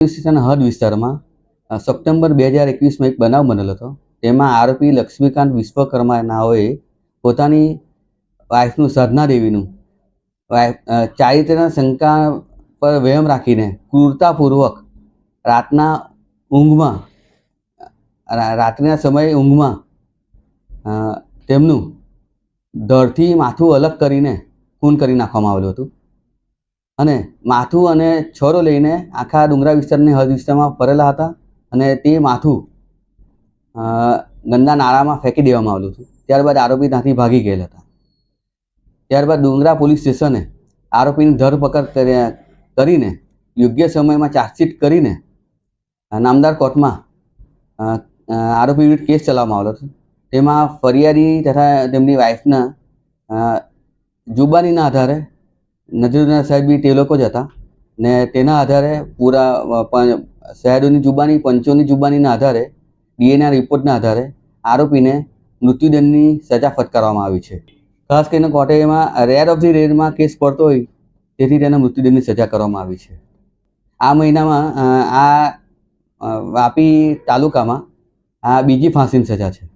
Station હદ વિસ્તારમાં September બે હજાર એકવીસમાં એક બનાવ બનેલો હતો. તેમાં આરોપી લક્ષ્મીકાંત વિશ્વકર્મા નાઓએ પોતાની વાઇફનું સાધના દેવીનું વાઇફ ચારિત્રના શંકા પર વહેમ રાખીને ક્રૂરતાપૂર્વક રાતના ઊંઘમાં રાત્રિના સમયે ઊંઘમાં તેમનું ધરથી માથું અલગ કરીને, ખૂન કરી નાખવામાં આવેલું હતું. અને માથું અને છરો લઈને આખા ડુંગરા વિસ્તારની હદ વિસ્તારમાં ફરેલા હતા અને તે માથું ગંદા નાળામાં ફેંકી દેવામાં આવેલું હતું. ત્યારબાદ આરોપી ત્યાંથી ભાગી ગયેલા હતા. ત્યારબાદ ડુંગરા પોલીસ સ્ટેશને આરોપીની ધરપકડ કરીને, યોગ્ય સમયમાં ચાર્જશીટ કરીને નામદાર કોર્ટમાં આરોપી વિરુદ્ધ કેસ ચલાવવામાં આવેલો હતો. તેમાં ફરિયાદી તથા તેમની વાઇફના જુબાનીના આધારે નજરુના સાહેબ તે લોકો જ હતા. ને તેના આધારે પૂરા શહેરોની જુબાની, પંચોની જુબાનીના આધારે ડીએના રિપોર્ટના આધારે આરોપીને મૃત્યુદંડની સજા ફટકારવામાં આવી છે. ખાસ કરીને કોર્ટે એમાં રેર ઓફ ધી રેરમાં કેસ પડતો હોય, તેથી તેને મૃત્યુદંડની સજા કરવામાં આવી છે. આ મહિનામાં આ વાપી તાલુકામાં, આ બીજી ફાંસીની સજા છે.